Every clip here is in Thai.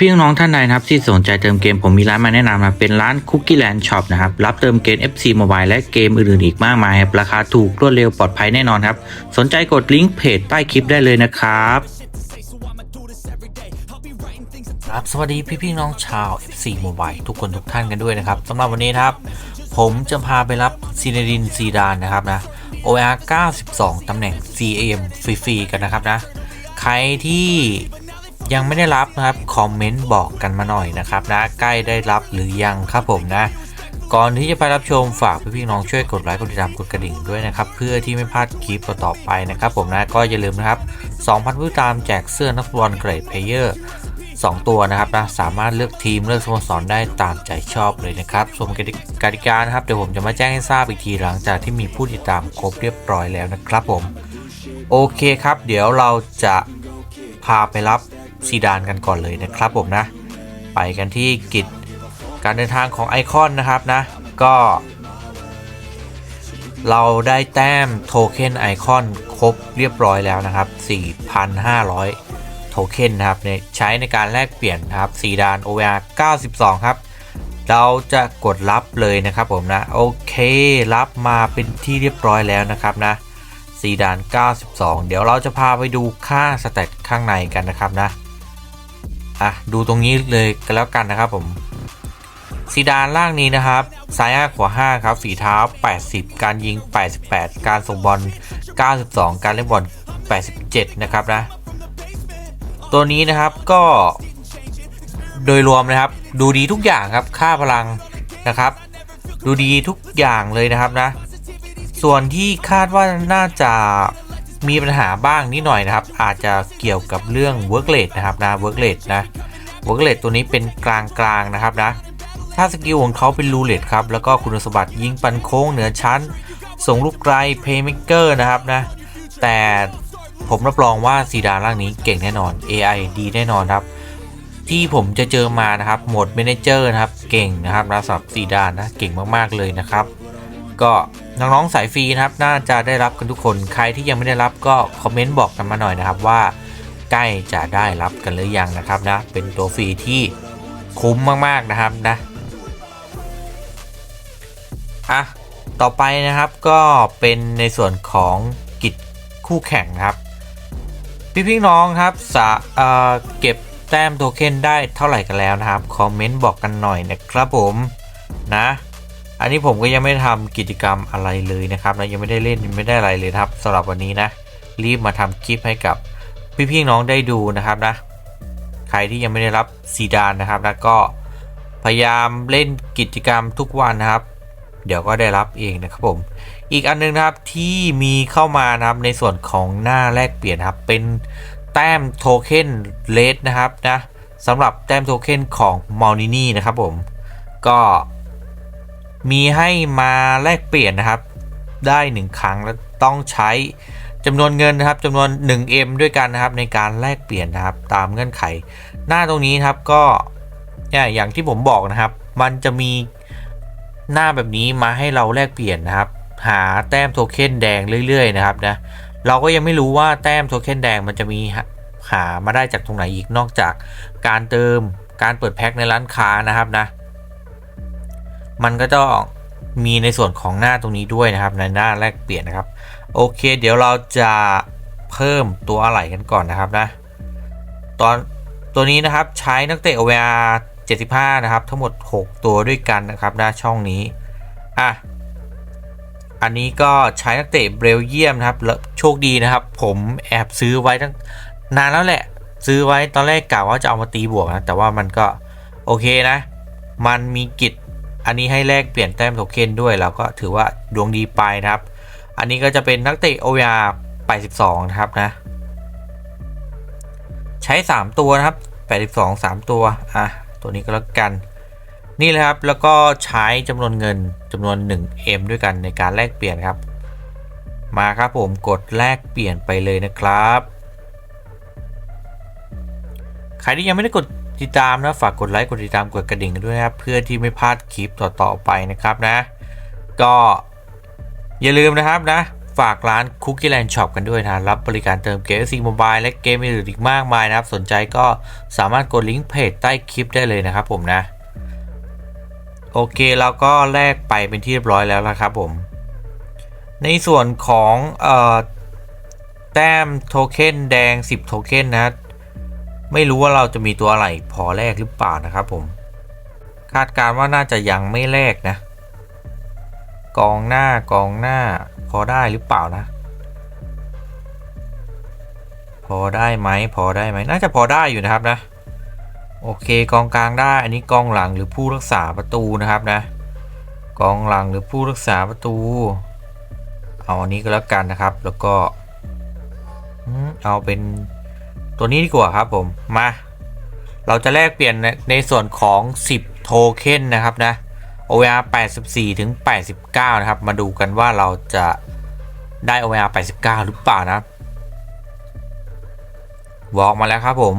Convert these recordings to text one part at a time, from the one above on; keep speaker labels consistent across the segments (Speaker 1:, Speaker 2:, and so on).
Speaker 1: พี่ๆน้องท่านใดนะครับที่สนใจเติมเกมผมมีร้านมาแนะนำนะเป็นร้าน Cookie Land Shop นะครับรับเติมเกม FC Mobile และเกมอื่นๆอีกมากมายครับราคาถูกรวดเร็วปลอดภัยแน่นอนครับ สนใจกดลิงก์เพจใต้คลิปได้เลยนะครับ
Speaker 2: ครับสวัสดีพี่พี่ๆน้องชาว FC Mobile ทุกคนทุกท่านกันด้วยนะครับสำหรับวันนี้ครับ ผมจะพาไปรับซีเนดินซีดานนะครับนะ OR 92 ตำแหน่ง CAM ฟรีๆกันนะครับนะ ใครที่ ยังไม่ได้รับนะครับคอมเมนต์บอกกันมาหน่อยนะครับนะใกล้ได้รับหรือยังครับผมนะ ก่อนที่จะไปรับชมฝากพี่พี่น้องช่วยกดไลค์กดติดตามกดกระดิ่งด้วยนะครับเพื่อที่ไม่พลาดคลิปต่อไปนะครับผมนะก็อย่าลืมนะครับ 2,000 ผู้ติดตามแจกเสื้อนักฟุตบอลเกรดเพลเยอร์2 ตัวนะครับนะสามารถเลือกทีมเลือกสโมสรได้ตามใจชอบเลยนะครับส่วนกติกติกานะครับเดี๋ยวผมจะมาแจ้งให้ทราบอีกทีหลังจากที่มีผู้ติดตามครบเรียบร้อยแล้วนะครับผม โอเคครับ เดี๋ยวเราจะพาไปรับ ซีดานกันก่อนเลยนะครับผมนะ ไปกันที่กิจการเดินทางของไอคอนนะครับนะ ก็ เราได้แต้มโทเค็นไอคอนครบเรียบร้อยแล้วนะครับ 4,500 โทเค็นนะครับในใช้ในการแลกเปลี่ยนครับสีดาน OVR 92 ครับ เราจะกดรับเลยนะครับผมนะ โอเครับมาเป็นที่เรียบร้อยแล้วนะครับนะสีดาน 92 เดี๋ยวเราจะพาไปดูค่าสเตตข้างในกันนะครับนะ อะดูตรงนี้เลยกันแล้วกันนะครับผมซีดานล่างนี้นะครับซ้าย5ขวา5ครับฝีเท้า 80 การยิง 88 การส่งบอล 92 การเล่นบอล 87 นะครับนะ ตัวนี้นะครับก็โดยรวมนะครับ ดูดีทุกอย่างครับค่าพลังนะครับ ดูดีทุกอย่างเลยนะครับนะ ส่วนที่คาดว่าน่าจะ มีปัญหาบ้างนิดหน่อยนะครับ อาจจะเกี่ยวกับเรื่อง work rate นะครับนะ work rate นะ work rate ตัวนี้เป็นกลางๆนะครับนะ ถ้าสกิลของเขาเป็นรูเลตครับ แล้วก็คุณสมบัติยิงปันโค้งเหนือชั้น ส่งลูกไกล Playmaker นะครับนะ แต่ผมรับรองว่าซีดานร่างนี้เก่งแน่นอน AI ดีแน่นอนครับ ที่ผมจะเจอมานะครับโหมด Manager นะครับ เก่งนะครับนะสำหรับซีดานนะ เก่งมากๆเลยนะครับ ก็น้องๆสายฟรีนะครับ น่าจะได้รับกันทุกคนใครที่ยังไม่ได้รับก็คอมเมนต์บอกกันมาหน่อยนะครับว่าใกล้จะได้รับกันหรือยังนะครับนะเป็นตัวฟรีที่คุ้มมากๆนะครับนะอะต่อไปนะครับก็เป็นในส่วนของกิจคู่แข่งนะครับ พี่พี่น้องครับสาเอ่อเก็บแต้มโทเค็นได้เท่าไหร่กันแล้วนะครับ คอมเมนต์บอกกันหน่อยนะครับผมนะ อันนี้ผมก็ยังไม่ได้ทำกิจกรรมอะไรเลยนะครับนะยังไม่ได้เล่นไม่ได้อะไรเลยครับสำหรับวันนี้นะ รีบมาทำคลิปให้กับพี่พี่น้องได้ดูนะครับนะ ใครที่ยังไม่ได้รับซีดานนะครับนะก็พยายามเล่นกิจกรรมทุกวันนะครับ เดี๋ยวก็ได้รับเองนะครับผม อีกอันนึงนะครับที่มีเข้ามานะครับในส่วนของหน้าแลกเปลี่ยนครับเป็นแต้มโทเค็นเลสนะครับนะสำหรับแต้มโทเค็นของมอลนินี่นะครับผมก็ มีให้มาแลกเปลี่ยนนะครับ ได้ 1 ครั้งแล้วต้องใช้จำนวนเงินนะครับจำนวน 1M ด้วยกันนะครับ ในการแลกเปลี่ยนนะครับ ตามเงื่อนไข หน้าตรงนี้นะครับก็เนี่ยอย่างที่ผมบอกนะครับ มันจะมีหน้าแบบนี้มาให้เราแลกเปลี่ยนนะครับ หาแต้มโทเค็นแดงเรื่อยๆนะครับนะเราก็ยังไม่รู้ว่าแต้มโทเค็นแดงมันจะมีหาหามาได้จากตรงไหนอีกนอกจากการเติมการเปิดแพ็คในร้านค้านะครับนะ มันก็จะมีในส่วนของหน้าตรงนี้ด้วยนะครับ ในหน้าแลกเปลี่ยนนะครับ โอเค เดี๋ยวเราจะเพิ่มตัวอะไหล่กันก่อนนะครับนะตอนตัวนี้นะครับใช้นักเตะ OVR 75 นะครับ ทั้งหมด 6 ตัวด้วยกันนะครับหน้าช่องนี้อะอันนี้ก็ใช้นักเตะเบลเยียมนะครับแล้วโชคดีนะครับ ผมแอบซื้อไว้ตั้งนานแล้วแหละ ซื้อไว้ตอนแรกกะว่าจะเอามาตีบวกนะแต่ว่ามันก็โอเคนะ มันมีกิจ อันนี้ให้แลกเปลี่ยนแต้มโทเค็นด้วยเราก็ถือว่าดวงดีไปนะครับ อันนี้ก็จะเป็นนักเตะ OVR 82 นะครับนะ ใช้ 3 ตัวนะครับ 82 3 ตัว อะ ตัวนี้ก็แล้วกัน นี่แหละครับ แล้วก็ใช้จำนวนเงินจำนวน 1M ด้วยกันในการแลกเปลี่ยนครับ มาครับผมกดแลกเปลี่ยนไปเลยนะครับ ใครที่ยังไม่ได้กด ติดตามนะฝากกดไลค์กดติดตามกดกระดิ่งกันด้วยนะครับเพื่อที่ไม่พลาดคลิปต่อๆไปนะครับนะ ก็อย่าลืมนะครับนะฝากร้าน Cookie Land Shop กันด้วยนะรับบริการเติมเกม FC Mobile และเกมอื่นอีกมากมายนะครับ สนใจก็สามารถกดลิงก์เพจใต้คลิปได้เลยนะครับผมนะ โอเคเราก็แลกไปเป็นที่เรียบร้อยแล้วนะครับผม ในส่วนของออแต้มโทเค็นแดง 10 โทเค็นนะ ไม่รู้ว่าเราจะมีตัวอะไรพอแลกหรือเปล่านะครับผม คาดการณ์ว่าน่าจะยังไม่แลกนะ กองหน้ากองหน้าพอได้หรือเปล่านะ พอได้ไหมพอได้ไหมน่าจะพอได้อยู่นะครับนะ โอเคกองกลางได้ อันนี้กองหลังหรือผู้รักษาประตูนะครับนะ กองหลังหรือผู้รักษาประตู เอาอันนี้ก็แล้วกันนะครับ แล้วก็เอาเป็น ตัวนี้ดีกว่าครับผม มา เราจะแลกเปลี่ยนในในส่วนของ 10 โทเค็นนะครับนะ OVR 84 ถึง 89 นะครับ มาดูกันว่าเราจะได้ OVR 89 หรือเปล่านะบบอกมาแล้วครับผม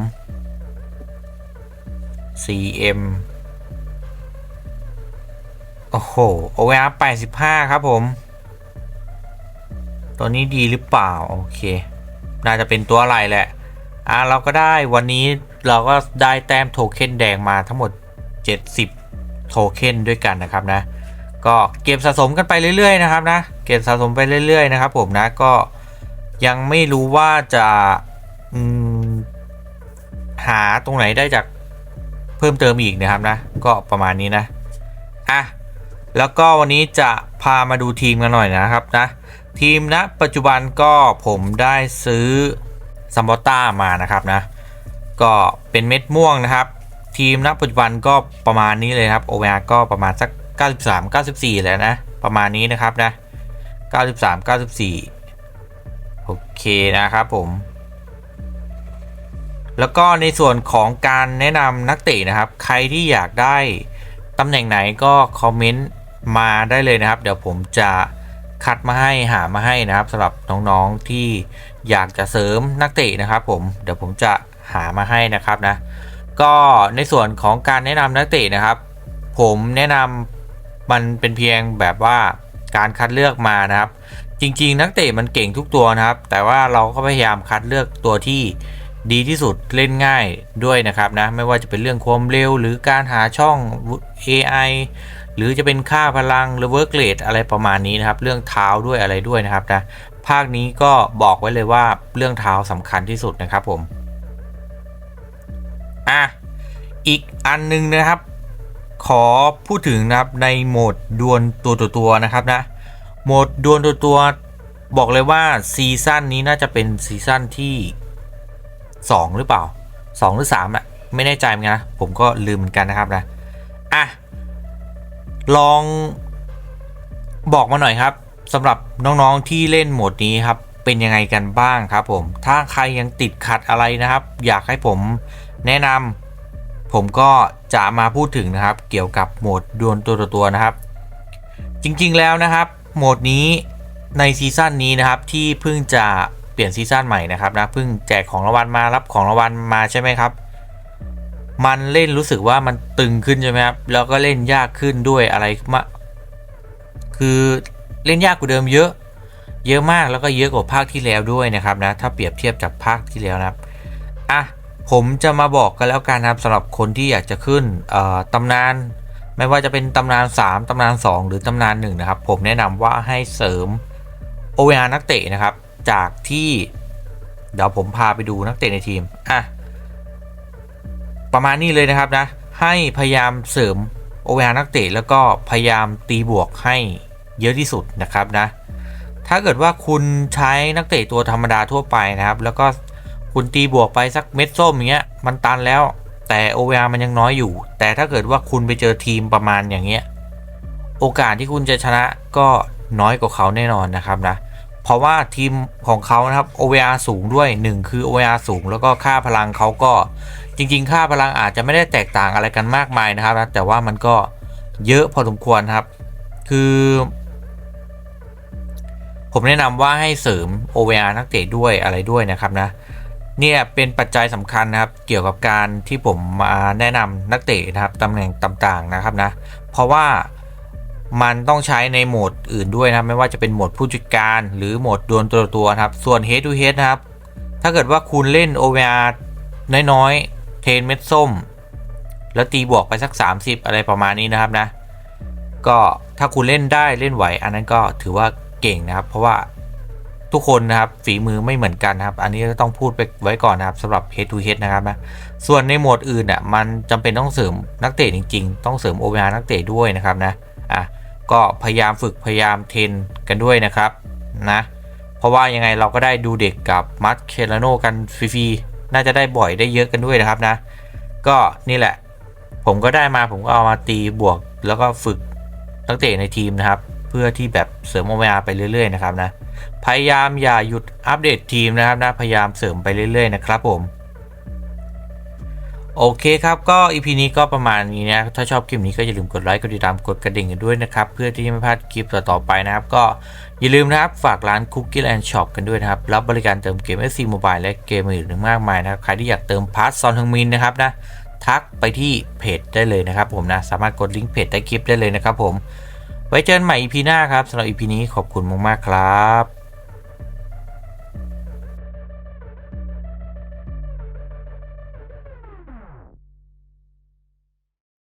Speaker 2: CM โอ้โห OVR 85 ครับผม ตัวนี้ดีหรือเปล่า โอเค น่าจะเป็นตัวอะไรแหละ อะเราก็ได้วันนี้เราก็ได้แต้มโทเค็นแดงมาทั้งหมด 70 โทเค็นด้วยกันนะครับนะ ก็เก็บสะสมกันไปเรื่อยๆนะครับนะ เก็บสะสมไปเรื่อย ๆ นะครับ ผมนะก็ยังไม่รู้ว่าจะหาตรงไหนได้จากเพิ่มเติมอีกนะครับนะ ก็ประมาณนี้นะอะแล้วก็วันนี้จะพามาดูทีมกันหน่อยนะครับนะ ทีมณปัจจุบันก็ผมได้ซื้อ ซัมบอต้ามานะครับนะ ก็เป็นเม็ดม่วงนะครับ ทีมณปัจจุบันก็ประมาณนี้เลยครับโอเวอร์ก็ประมาณสัก 93 94 แล้วนะ ประมาณนี้นะครับนะ 93 94 โอเคนะครับผม แล้วก็ในส่วนของการแนะนำนักเตะนะครับ ใครที่อยากได้ตำแหน่งไหนก็คอมเมนต์มาได้เลยนะครับ เดี๋ยวผมจะ คัดมาให้หามาให้นะครับสำหรับน้องๆที่อยากจะเสริมนักเตะนะครับ ผมเดี๋ยวผมจะหามาให้นะครับนะก็ในส่วนของการแนะนำนักเตะนะครับ ผมแนะนำมันเป็นเพียงแบบว่าการคัดเลือกมานะครับ จริง ๆ นักเตะมันเก่งทุกตัวนะครับ แต่ว่าเราก็พยายามคัดเลือกตัวที่ดีที่สุดเล่นง่ายด้วยนะครับนะไม่ว่าจะเป็นเรื่องความเร็วหรือการหาช่อง AI หรือจะเป็นค่าพลังหรือ work rate อะไรประมาณนี้นะครับ เรื่องเท้าด้วยอะไรด้วยนะครับนะภาคนี้ก็บอกไว้เลยว่าเรื่องเท้าสำคัญที่สุดนะครับผมอะอีกอันหนึงนะครับ ขอพูดถึงนะครับในโหมดดวลตัวตัวตัวนะครับนะโหมดดวลตัวตัวบอกเลยว่าซีซั่นนี้น่าจะเป็นซีซั่นที่ 2 หรือเปล่า 2 หรือ3อะไม่แน่ใจเหมือนกันนะผมก็ลืมเหมือนกันนะครับนะอะ ลองบอกมาหน่อยครับสำหรับน้องๆที่เล่นโหมดนี้ครับเป็นยังไงกันบ้างครับผม ถ้าใครยังติดขัดอะไรนะครับ อยากให้ผมแนะนำผมก็จะมาพูดถึงนะครับ เกี่ยวกับโหมดดวลตัวต่อตัวนะครับ จริงๆแล้วนะครับ โหมดนี้ในซีซั่นนี้นะครับที่เพิ่งจะเปลี่ยนซีซั่นใหม่นะครับนะเพิ่งแจกของรางวัลมารับของรางวัลมาใช่ไหมครับ มันเล่นรู้สึกว่ามันตึงขึ้นใช่ไหมครับ แล้วก็เล่นยากขึ้นด้วยอะไรมาคือเล่นยากกว่าเดิมเยอะ เยอะมากแล้วก็เยอะกว่าภาคที่แล้วด้วยนะครับนะ ถ้าเปรียบเทียบจากภาคที่แล้วนะครับ อะ ผมจะมาบอกกันแล้วกันนะครับสำหรับคนที่อยากจะขึ้นเอ่อตำนาน ไม่ว่าจะเป็นตำนาน 3ตำนาน 2 หรือตำนาน 1 นะครับ ผมแนะนำว่าให้เสริม OVR นักเตะนะครับ จากที่เดี๋ยวผมพาไปดูนักเตะในทีม อะ ประมาณนี้เลยนะครับนะ ให้พยายามเสริม OVR นักเตะแล้วก็พยายามตีบวกให้เยอะที่สุดนะครับนะ ถ้าเกิดว่าคุณใช้นักเตะตัวธรรมดาทั่วไปนะครับ แล้วก็คุณตีบวกไปสักเม็ดส้มอย่างเงี้ยมันตันแล้ว แต่ OVR มันยังน้อยอยู่ แต่ถ้าเกิดว่าคุณไปเจอทีมประมาณอย่างเงี้ยโอกาสที่คุณจะชนะก็น้อยกว่าเขาแน่นอนนะครับนะเพราะว่าทีมของเขานะครับ OVR สูงด้วย 1 คือ OVR สูง แล้วก็ค่าพลังเขาก็ จริง ๆ ค่าพลังอาจจะไม่ได้แตกต่างอะไรกันมากมายนะครับนะแต่ว่ามันก็เยอะพอสมควรครับ คือ ผมแนะนำว่าให้เสริม OVR นักเตะด้วยอะไรด้วยนะครับนะเนี่ยเป็นปัจจัยสำคัญนะครับเกี่ยวกับการที่ผมมาแนะนำนักเตะนะครับตำแหน่งต่างๆนะครับนะเพราะว่ามันต้องใช้ในโหมดอื่นด้วยนะไม่ว่าจะเป็นโหมดผู้จัดการหรือโหมดดวลตัวตัวครับส่วน head to head นะครับถ้าเกิดว่าคุณเล่น OVR น้อยๆ เทนเม็ดส้ม แล้วตีบวกไปสัก 30 อะไรประมาณนี้นะครับนะ ก็ถ้าคุณเล่นได้เล่นไหว อันนั้นก็ถือว่าเก่งนะครับ เพราะว่าทุกคนนะครับฝีมือไม่เหมือนกันนะครับ อันนี้ก็ต้องพูดไปไว้ก่อนนะครับสำหรับ head to head นะครับนะส่วนในโหมดอื่นอะมันจำเป็นต้องเสริมนักเตะจริง ๆ ต้องเสริม OVR นักเตะด้วยนะครับนะอะก็พยายามฝึกพยายามเทนกันด้วยนะครับนะเพราะว่ายังไงเราก็ได้ดูเด็กกับมัดเคลาโนกันฟรีๆ น่าจะได้บ่อยได้เยอะกันด้วยนะครับนะ ก็นี่แหละ ผมก็ได้มาผมก็เอามาตีบวก แล้วก็ฝึกนักเตะในทีมนะครับ เพื่อที่แบบเสริมโอเมอาไปเรื่อย ๆ นะครับนะ พยายามอย่าหยุดอัปเดตทีมนะครับนะ พยายามเสริมไปเรื่อย ๆ นะครับผม โอเคครับ ก็ EP นี้ก็ประมาณนี้นะ ถ้าชอบคลิปนี้ก็อย่าลืมกดไลค์ กดติดตาม กดกระดิ่งกันด้วยนะครับ เพื่อที่จะไม่พลาดคลิปต่อๆไปนะครับ ก็อย่าลืมนะครับ ฝากร้าน Cookie Land Shop กันด้วยนะครับ รับบริการเติมเกม SC Mobile และเกมอื่นๆมากมายนะครับ ใครที่อยากเติมพาร์ทซอนทึงมินนะครับนะ ทักไปที่เพจได้เลยนะครับผมนะ สามารถกดลิงก์เพจใต้คลิปได้เลยนะครับผม ไว้เจอกันใหม่ EP หน้าครับสำหรับ EP นี้ขอบคุณมากๆครับ